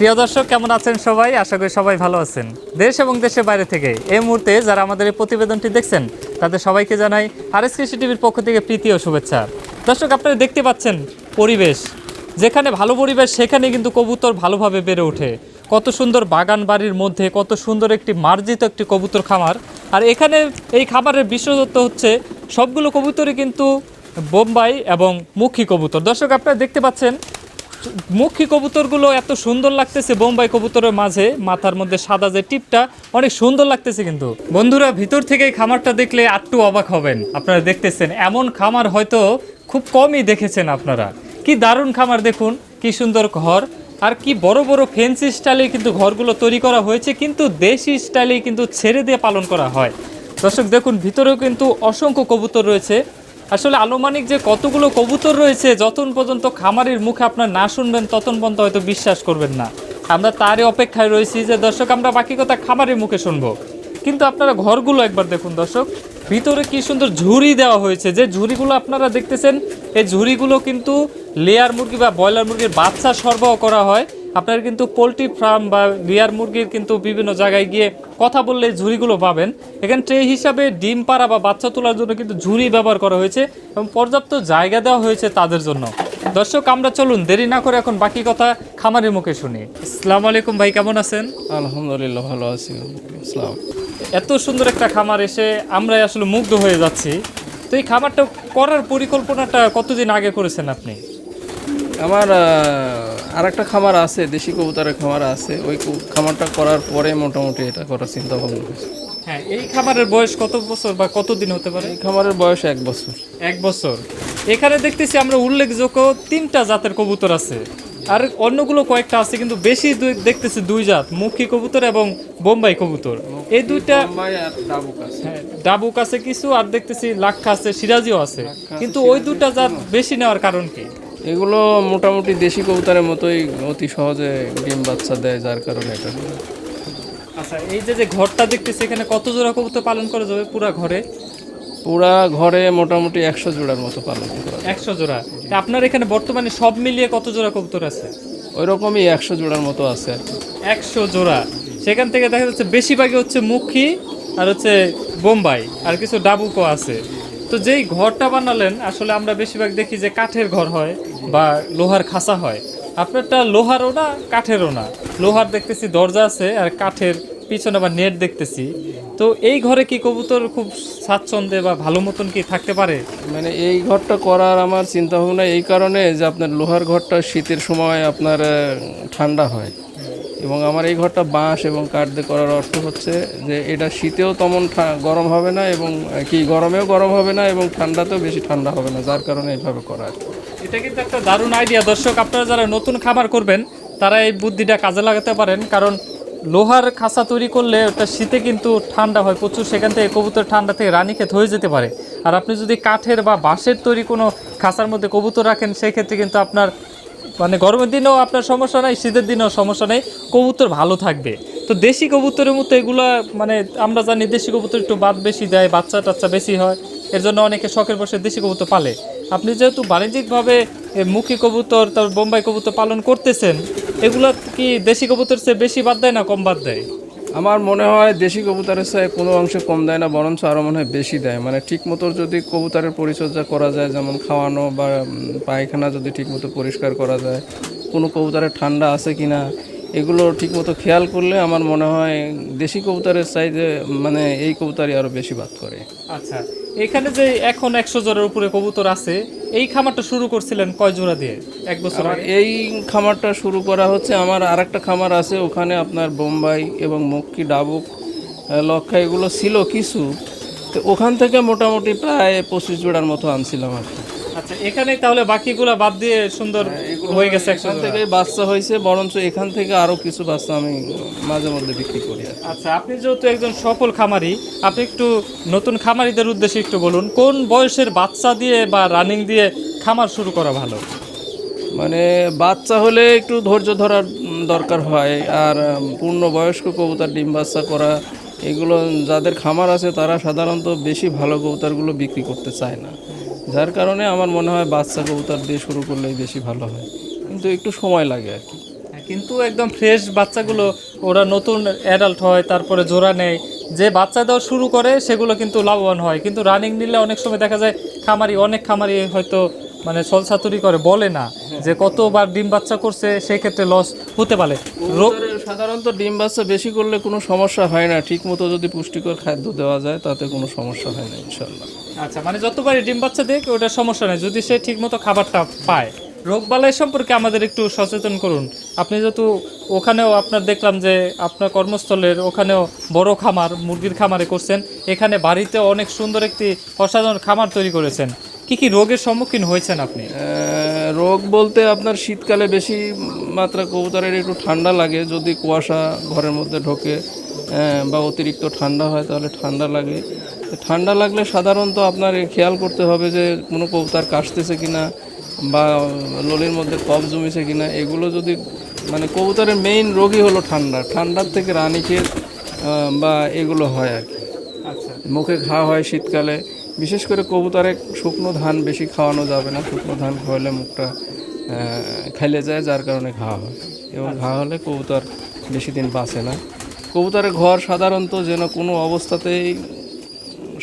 প্রিয় দর্শক, কেমন আছেন সবাই? আশা করি সবাই ভালো আছেন। দেশ এবং দেশের বাইরে থেকে এই মুহূর্তে যারা আমাদের এই প্রতিবেদনটি দেখছেন, তাদের সবাইকে জানাই আর এস কৃষি টিভির পক্ষ থেকে প্রীতি ও শুভেচ্ছা। দর্শক, আপনারা দেখতে পাচ্ছেন পরিবেশ। যেখানে ভালো পরিবেশ, সেখানে কিন্তু কবুতর ভালোভাবে বেড়ে ওঠে। কত সুন্দর বাগান বাড়ির মধ্যে, কত সুন্দর একটি মার্জিত একটি কবুতর খামার। আর এখানে এই খামারের বিশেষত্ব হচ্ছে, সবগুলো কবুতরই কিন্তু বোম্বাই এবং মুখী কবুতর। দর্শক, আপনারা দেখতে পাচ্ছেন মুখী কবুতরগুলো এত সুন্দর লাগতেছে বোম্বাই কবুতরের মাঝে, মাথার মধ্যে সাদা যে টিপটা, অনেক সুন্দর লাগতেছে কিন্তু। বন্ধুরা, ভিতর থেকে খামারটা দেখলে আটটু অবাক হবেন। আপনারা দেখতেছেন, এমন খামার হয়তো খুব কমই দেখেছেন আপনারা। কি দারুণ খামার দেখুন, কি সুন্দর ঘর, আর কি বড় বড় ফেন্সি স্টাইলে কিন্তু ঘরগুলো তৈরি করা হয়েছে, কিন্তু দেশি স্টাইলে কিন্তু ছেড়ে দিয়ে পালন করা হয়। দর্শক, দেখুন, ভিতরেও কিন্তু অসংখ্য কবুতর রয়েছে। আসলে আনুমানিক যে কতগুলো কবুতর রয়েছে যতক্ষণ পর্যন্ত খামারির মুখে আপনার না শুনবেন ততক্ষণ পর্যন্ত হয়তো বিশ্বাস করবেন না। আমরা তারই অপেক্ষায় রয়েছি যে, দর্শক, আমরা বাকি কথা খামারির মুখে শুনব। কিন্তু আপনারা ঘরগুলো একবার দেখুন, দর্শক। ভিতরে কি সুন্দর ঝুড়ি দেওয়া হয়েছে। যে ঝুড়িগুলো আপনারা দেখতেছেন, এই ঝুড়িগুলো কিন্তু লেয়ার মুরগি বা ব্রয়লার মুরগির বাচ্চা সরবরাহ করা হয়। আপনার কিন্তু পোলট্রি ফার্ম বা লেয়ার মুরগির কিন্তু বিভিন্ন জায়গায় গিয়ে কথা বললে ঝুড়িগুলো পাবেন। এখানে ট্রে হিসাবে ডিম পাড়া বা বাচ্চা তোলার জন্য কিন্তু ঝুড়ি ব্যবহার করা হয়েছে এবং পর্যাপ্ত জায়গা দেওয়া হয়েছে তাদের জন্য। দর্শক আমরা চলুন দেরি না করে এখন বাকি কথা খামারের মুখে শুনি। আসসালামু আলাইকুম ভাই কেমন আছেন? আলহামদুলিল্লাহ ভালো আছি। ইসলাম এত সুন্দর একটা খামার এসে আমরাই আসলে মুগ্ধ হয়ে যাচ্ছি। তো এই খামারটা করার পরিকল্পনাটা কতদিন আগে করেছেন আপনি? আমার আর একটা খামার আছে দেশি কবুতরের খামার আছে। ওই খামারটা করার পরে মোটামুটি এটা করার চিন্তা ভাবনা হ্যাঁ এই খামারের বয়স কত বছর বা কতদিন হতে পারে? এই খামারের বয়স এক বছর। এক বছর। এখানে দেখতেছি আমরা উল্লেখযোগ্য তিনটা জাতের কবুতর আছে। আর অন্যগুলো কয়েকটা আছে কিন্তু বেশি দুই- দেখতেছি দুই জাত মুখী কবুতর এবং বোম্বাই কবুতর। এই দুইটা হ্যাঁ, ডাবুক আছে কিছু আর দেখতেছি লাক্ষা আছে সিরাজিও আছে। কিন্তু ওই দুটা জাত বেশি নেওয়ার কারণ কি? এগুলো মোটামুটি দেশি কবুতরের মতোই অতি সহজে ডিম বাচ্চা দেয় যার কারণে এটা। আচ্ছা এই যে যে ঘরটা দেখতেছি এখানে কত জোড়া কবুতর পালন করা যাবে পুরা ঘরে? পুরা ঘরে মোটামুটি একশো জোড়ার মতো পালন করা যায়। একশো জোড়া। আপনার এখানে বর্তমানে সব মিলিয়ে কত জোড়া কবুতর আছে? ওই রকমই একশো জোড়ার মতো আছে। একশো জোড়া। সেখান থেকে দেখা যাচ্ছে বেশিরভাগই হচ্ছে মুখী আর হচ্ছে বোম্বাই আর কিছু ডাবুকও আছে। তো যেই ঘরটা বানালেন, আসলে আমরা বেশিরভাগ দেখি যে কাঠের ঘর হয় বা লোহার খাসা হয়। আপনারটা লোহারও না, কাঠেরও না। লোহার দেখতেছি, দরজা আছে আর কাঠের পিছনে আবার নেট দেখতেছি। তো এই ঘরে কি কবুতর খুব স্বাচ্ছন্দ্যে বা ভালো মতন কি থাকতে পারে? মানে এই ঘরটা করার আমার চিন্তা ভাবনা এই কারণে যে আপনার লোহার ঘরটা শীতের সময় আপনার ঠান্ডা হয়। এবং আমার এই ঘরটা বাঁশ এবং কাঠ দিয়ে করার অর্থ হচ্ছে যে এটা শীতেও তেমন গরম হবে না এবং কি গরমেও গরম হবে না এবং ঠান্ডাতেও বেশি ঠান্ডা হবে না, যার কারণে এইভাবে করা এটা কিন্তু একটা দারুণ আইডিয়া দর্শক, আপনারা যারা নতুন খাবার করবেন, তারা এই বুদ্ধিটা কাজে লাগাতে পারেন, কারণ লোহার খাঁচা তৈরি করলে ওটা শীতে কিন্তু ঠান্ডা হয়, প্রচুর সেখান থেকে কবুতর ঠান্ডা থেকে রানীক্ষেত হয়ে যেতে পারে। আর আপনি যদি কাঠের বা বাঁশের তৈরি কোনো খাঁচার মধ্যে কবুতর রাখেন, সেক্ষেত্রে কিন্তু আপনার মানে গরমের দিনেও আপনার সমস্যা নাই, শীতের দিনেও সমস্যা নেই, কবুতর ভালো থাকবে। তো দেশি কবুতরের মতো এগুলা মানে আমরা জানি দেশি কবুতর একটু বাদ বেশি দেয় বাচ্চা টাচ্চা বেশি হয়, এর জন্য অনেকে শখের বসে দেশি কবুতর পালে। আপনি যেহেতু বাণিজ্যিকভাবে মুখী কবুতর, তারপর বোম্বাই কবুতর পালন করতেছেন, এগুলো কি দেশি কবুতর চেয়ে বেশি বাদ দেয় না কম বাদ দেয়? আমার মনে হয় দেশি কবুতরের চেয়ে কোনো অংশে কম দেয় না, বরঞ্চ আরও মনে হয় বেশি দেয়। মানে ঠিক মতো যদি কবুতরের পরিচর্যা করা যায়, যেমন খাওয়ানো বা পায়খানা যদি ঠিক মতো পরিষ্কার করা যায়, কোনো কবুতরের ঠান্ডা আছে কি না এগুলো ঠিক মতো খেয়াল করলে আমার মনে হয় দেশি কবুতরের চাইতে মানে এই কবুতরই আরও বেশি বাদ করে আচ্ছা এখানে যে এখন একশো জোড়ার উপরে কবুতর আছে এই খামারটা শুরু করছিলেন কয় জোড়া দিয়ে? এক বছর এই খামারটা শুরু করা হচ্ছে আমার আরেকটা খামার আছে ওখানে আপনার বোম্বাই এবং মক্কি ডাবুক লক্ষা এগুলো ছিল কিছু। তো ওখান থেকে মোটামুটি প্রায় পঁচিশ জোড়ার মতো আনছিলাম আর কি। আচ্ছা এখানেই তাহলে বাকিগুলা বাদ দিয়ে সুন্দর হয়ে গেছে একশো এখান থেকে বাচ্চা হয়েছে বরঞ্চ এখান থেকে আরও কিছু বাচ্চা আমি মাঝে মধ্যে বিক্রি করি আচ্ছা আপনি যেহেতু একজন সফল খামারি আপনি একটু নতুন খামারিদের উদ্দেশ্যে একটু বলুন কোন বয়সের বাচ্চা দিয়ে বা রানিং দিয়ে খামার শুরু করা ভালো? মানে বাচ্চা হলে একটু ধৈর্য ধরার দরকার হয় আর পূর্ণ বয়স্ক কবুতর ডিম বাচ্চা করা এগুলো যাদের খামার আছে তারা সাধারণত বেশি ভালো কবুতরগুলো বিক্রি করতে চায় না। যার কারণে আমার মনে হয় বাচ্চা কবুতর দিয়ে শুরু করলেই বেশি ভালো হয়। কিন্তু একটু সময় লাগে আর কি। হ্যাঁ, কিন্তু একদম ফ্রেশ বাচ্চাগুলো ওরা নতুন অ্যাডাল্ট হয় তারপরে জোড়া নেয়। যে বাচ্চা দেওয়া শুরু করে সেগুলো কিন্তু লাভবান হয়। কিন্তু রানিং নিলে অনেক সময় দেখা যায় খামারি অনেক খামারি হয়তো মানে ছলছাতুরি করে বলে না যে কতবার ডিম বাচ্চা করছে সেই ক্ষেত্রে লস হতে পারে। সাধারণত ডিম বাচ্চা বেশি করলে কোনো সমস্যা হয় না। ঠিক মতো যদি পুষ্টিকর খাদ্য দেওয়া যায় তাতে কোনো সমস্যা হয় না ইনশাল্লাহ আচ্ছা মানে যতবারই ডিম বাচ্চা দেখ ওটা সমস্যা নেই। যদি সে ঠিকমতো খাবারটা পায় রোগ বালাই সম্পর্কে আমাদের একটু সচেতন করুন। আপনি যেহেতু ওখানেও আপনার দেখলাম যে আপনার কর্মস্থলের ওখানেও বড় খামার, মুরগির খামারে করছেন। এখানে বাড়িতে অনেক সুন্দর একটি অসাধারণ খামার তৈরি করেছেন। কি কি রোগের সম্মুখীন হয়েছেন আপনি? রোগ বলতে আপনার শীতকালে বেশি মাত্রা কবুতরের একটু ঠান্ডা লাগে। যদি কুয়াশা ঘরের মধ্যে ঢোকে বা অতিরিক্ত ঠান্ডা হয়, তাহলে ঠান্ডা লাগে। ঠান্ডা লাগলে সাধারণত আপনার খেয়াল করতে হবে যে কোনো কবুতার কাশতেছে কিনা বা ললির মধ্যে কফ জমেছে কিনা। এগুলো যদি মানে কবুতরের মেইন রোগই হলো ঠান্ডা। ঠান্ডার থেকে রানীক্ষেত বা এগুলো হয় আর কি। আচ্ছা। মুখে ঘা হয় শীতকালে। বিশেষ করে কবুতরে শুকনো ধান বেশি খাওয়ানো যাবে না। শুকনো ধান খাওয়ালে মুখটা খেলে যায় যার কারণে ঘা হয়। এবং ঘা হলে কবুতর বেশি দিন বাঁচে না। কবুতরের ঘর সাধারণত যেন কোনো অবস্থাতেই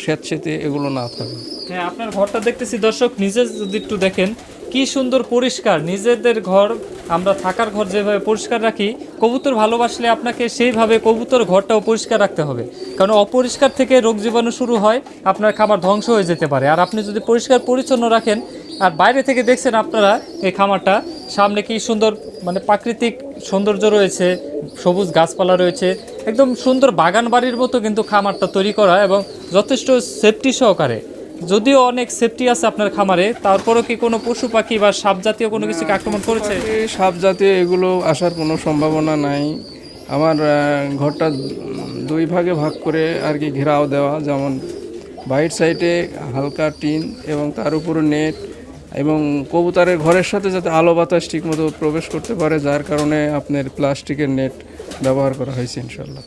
স্যাঁতসেঁতে এগুলো না থাকে। হ্যাঁ আপনার ঘরটা দেখতেছি। দর্শক নিজে যদি একটু দেখেন, কি সুন্দর পরিষ্কার। নিজেদের ঘর, আমরা থাকার ঘর যেভাবে পরিষ্কার রাখি, কবুতর ভালোবাসলে আপনাকে সেইভাবে কবুতর ঘরটাও পরিষ্কার রাখতে হবে। কারণ অপরিষ্কার থেকে রোগ জীবাণু শুরু হয়, আপনার খাবার ধ্বংস হয়ে যেতে পারে। আর আপনি যদি পরিষ্কার পরিচ্ছন্ন রাখেন, আর বাইরে থেকে দেখছেন আপনারা এই খামারটা সামনে কি সুন্দর মানে প্রাকৃতিক সৌন্দর্য রয়েছে সবুজ গাছপালা রয়েছে একদম সুন্দর বাগান বাড়ির মতো কিন্তু খামারটা তৈরি করা এবং যথেষ্ট সেফটি সহকারে। যদিও অনেক সেফটি আছে আপনার খামারে তারপরও কি কোনো পশু পাখি বা সাপ জাতীয় কোনো কিছুকে আক্রমণ করেছে? সাপ জাতীয় এগুলো আসার কোনো সম্ভাবনা নাই। আমার ঘরটা দুই ভাগে ভাগ করে আর কি ঘেরাও দেওয়া যেমন বাইট সাইডে হালকা টিন এবং তার উপরে নেট এবং কবুতরের ঘরের সাথে যাতে আলো বাতাস ঠিকমতো প্রবেশ করতে পারে যার কারণে আপনার প্লাস্টিকের নেট ব্যবহার করা হয়েছে ইনশাল্লাহ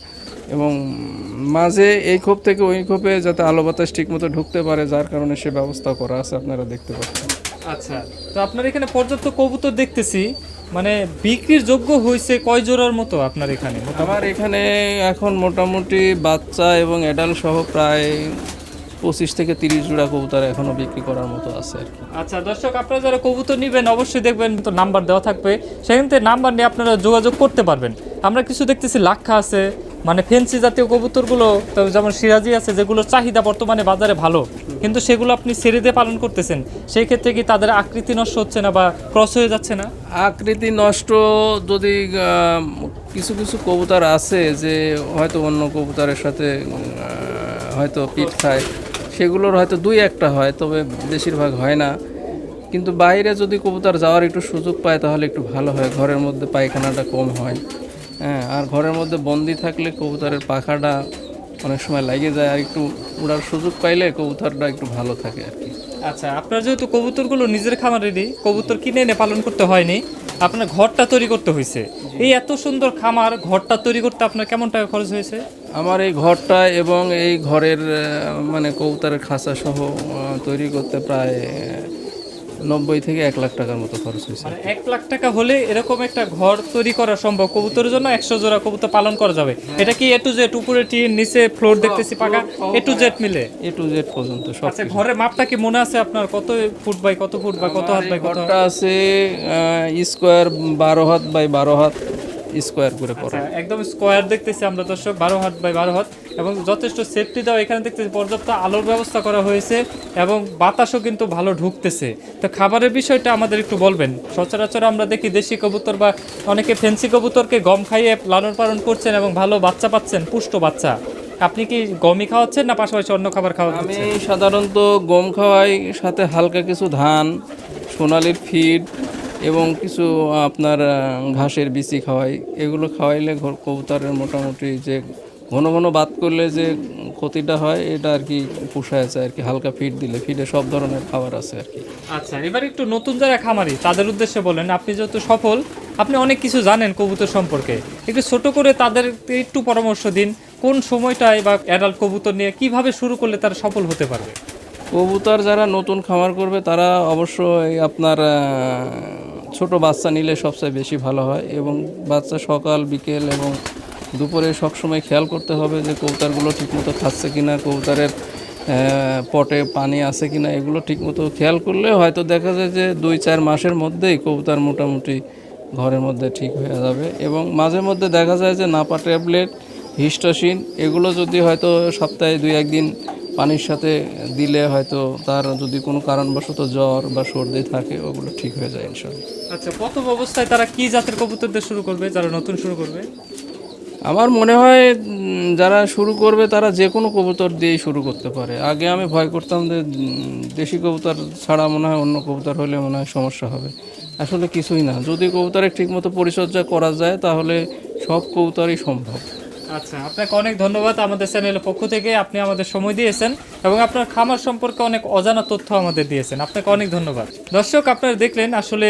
এবং মাঝে এই খোপ থেকে ওই খোপে যাতে আলো বাতাস ঠিকমতো ঢুকতে পারে যার কারণে সে ব্যবস্থা করা আছে আপনারা দেখতে পাচ্ছেন। আচ্ছা তো আপনার এখানে পর্যাপ্ত কবুতর দেখতেছি মানে বিক্রির যোগ্য হয়েছে কয় জোড়ার মতো আপনার এখানে? আমার এখানে এখন মোটামুটি বাচ্চা এবং অ্যাডাল্ট সহ প্রায় পঁচিশ থেকে তিরিশ জোড়া কবুতর এখনও বিক্রি করার মতো আছে আর কি। আচ্ছা দর্শক আপনারা যারা কবুতর নেবেন অবশ্যই দেখবেন তো নাম্বার দেওয়া থাকবে। সেখান থেকে নাম্বার নিয়ে আপনারা যোগাযোগ করতে পারবেন। আমরা কিছু দেখতেছি লাক্ষা আছে মানে ফেন্সি জাতীয় কবুতরগুলো তো যেমন সিরাজি আছে যেগুলোর চাহিদা বর্তমানে বাজারে ভালো। কিন্তু সেগুলো আপনি ছেড়ে দিয়ে পালন করতেছেন। সেই ক্ষেত্রে কি তাদের আকৃতি নষ্ট হচ্ছে না বা ক্রস হয়ে যাচ্ছে না? আকৃতি নষ্ট যদি কিছু কিছু কবুতর আছে যে হয়তো অন্য কবুতরের সাথে হয়তো পিঠ খায়। সেগুলোর হয়তো দুই একটা হয়, তবে বেশিরভাগ হয় না। কিন্তু বাইরে যদি কবুতর যাওয়ার একটু সুযোগ পায়, তাহলে একটু ভালো হয়। ঘরের মধ্যে পায়খানাটা কম হয়। হ্যাঁ আর ঘরের মধ্যে বন্দি থাকলে কবুতরের পাখাটা অনেক সময় লাগে যায়, আর একটু উড়ার সুযোগ পাইলে কবুতরটা একটু ভালো থাকে আর কি। আচ্ছা আপনার যেহেতু কবুতরগুলো নিজের খামারেরই, কবুতর কিনে এনে পালন করতে হয়নি আপনার ঘরটা তৈরি করতে হয়েছে। এই এত সুন্দর খামার ঘরটা তৈরি করতে আপনার কেমন টাকা খরচ হয়েছে? আমার এই ঘরটা এবং এই ঘরের মানে কৌতার খাঁচা সহ তৈরি করতে প্রায় নব্বই থেকে এক লাখ টাকার মতো খরচ হয়েছে। মানে এক লাখ টাকা হলে এরকম একটা ঘর তৈরি করা সম্ভব। কবুতরের জন্য একশো জোড়া কবুতর পালন করা যাবে। এটা কি এ টু জেড উপরে টিন নিচে ফ্লোর দেখতেছি পাকা? এ টু জেড মিলে? এ টু জেড পর্যন্ত সব আচ্ছা ঘরের মাপটা কি মনে আছে আপনার? কত ফুট বাই কত ফুট বা কত হাত বাই কত আছে স্কোয়ার বারো হাত বাই বারো হাত। স্কোয়ার করে পড়ে আচ্ছা, একদম স্কোয়ার দেখতেছি আমরা দর্শক বারো হাত বাই বারো হাত এবং যথেষ্ট সেফটি দাও এখানে দেখতেছি পর্যাপ্ত আলোর ব্যবস্থা করা হয়েছে এবং বাতাসও কিন্তু ভালো ঢুকতেছে। তো খাবারের বিষয়টা আমাদের একটু বলবেন। সচরাচর আমরা দেখি দেশি কবুতর বা অনেকে ফেন্সি কবুতরকে গম খাইয়ে লালন পালন করছেন এবং ভালো বাচ্চা পাচ্ছেন পুষ্ট বাচ্চা। আপনি কি গমই খাওয়াচ্ছেন না পাশাপাশি অন্য খাবার আমি সাধারণত গম খাওয়াই সাথে হালকা কিছু ধান সোনালির ফিড এবং কিছু আপনার ঘাসের বিচি খাওয়াই এগুলো খাওয়াইলে কবুতরের মোটামুটি যে ঘন ঘন বাদ করলে যে ক্ষতিটা হয় এটা আর কি পোষায় আছে আর কি হালকা ফিড দিলে ফিডে সব ধরনের খাবার আছে আর কি। আচ্ছা এবার একটু নতুন যারা খামারি তাদের উদ্দেশ্যে বলেন আপনি যেহেতু সফল আপনি অনেক কিছু জানেন কবুতর সম্পর্কে। একটু ছোট করে তাদের একটু পরামর্শ দিন কোন সময়টায় বা অ্যাডাল্ট কবুতর নিয়ে কীভাবে শুরু করলে তারা সফল হতে পারবে? কবুতর যারা নতুন খামার করবে তারা অবশ্যই আপনার ছোট বাচ্চা নিলে সবচেয়ে বেশি ভালো হয় এবং বাচ্চা সকাল, বিকেল এবং দুপুরে সবসময় খেয়াল করতে হবে যে কৌতারগুলো ঠিকমতো খাচ্ছে কি না কৌতারের পটে পানি আছে কিনা এগুলো ঠিকমতো খেয়াল করলে হয়তো দেখা যায় যে দুই, চার মাসের মধ্যেই কবুতর মোটামুটি ঘরের মধ্যে ঠিক হয়ে যাবে এবং মাঝে মধ্যে দেখা যায় যে নাপা ট্যাবলেট, হিস্টোসিন এগুলো যদি হয়তো সপ্তাহে দুই, একদিন পানির সাথে দিলে হয়তো তার যদি কোনো কারণবশত জ্বর বা সর্দি থাকে ওগুলো ঠিক হয়ে যায় ইনশাল্লাহ আচ্ছা প্রথম অবস্থায় তারা কি জাতের কবুতরদের শুরু করবে? যারা নতুন শুরু করবে? আমার মনে হয় যারা শুরু করবে তারা যে কোনো কবুতর দিয়েই শুরু করতে পারে। আগে আমি ভয় করতাম যে দেশি কবুতর ছাড়া মনে হয় অন্য কবুতর হলে মনে হয় সমস্যা হবে। আসলে কিছুই না। যদি কবুতরের ঠিকমতো পরিচর্যা করা যায় তাহলে সব কবুতরই সম্ভব। আচ্ছা আপনাকে অনেক ধন্যবাদ আমাদের চ্যানেলের পক্ষ থেকে। আপনি আমাদের সময় দিয়েছেন এবং আপনার খামার সম্পর্কে অনেক অজানা তথ্য আমাদের দিয়েছেন। আপনাকে অনেক ধন্যবাদ। দর্শক, আপনারা দেখলেন আসলে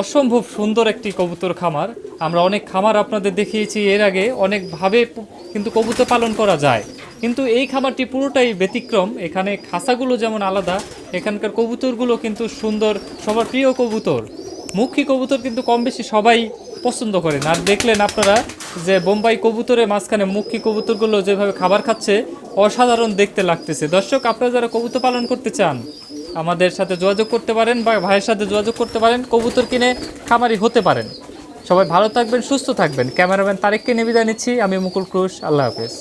অসম্ভব সুন্দর একটি কবুতর খামার। আমরা অনেক খামার আপনাদের দেখিয়েছি এর আগে, অনেকভাবে কিন্তু কবুতর পালন করা যায়। কিন্তু এই খামারটি পুরোটাই ব্যতিক্রম। এখানে খাঁচাগুলো যেমন আলাদা, এখানকার কবুতরগুলো কিন্তু সুন্দর, সবার প্রিয় কবুতর। মুখী কবুতর কিন্তু কম বেশি সবাই পছন্দ করেন। আর দেখলেন আপনারা যে বোম্বাই কবুতরের মাঝখানে মুখী কবুতরগুলো যেভাবে খাবার খাচ্ছে, অসাধারণ দেখতে লাগতেছে। দর্শক, আপনারা যারা কবুতর পালন করতে চান, আমাদের সাথে যোগাযোগ করতে পারেন বা ভাইয়ের সাথে যোগাযোগ করতে পারেন, কবুতর কিনে খামারি হতে পারেন। সবাই ভালো থাকবেন, সুস্থ থাকবেন। ক্যামেরাম্যান তারেককে নিয়ে নিচ্ছি। আমি মুকুল ক্রুশ আল্লাহ হাফেজ।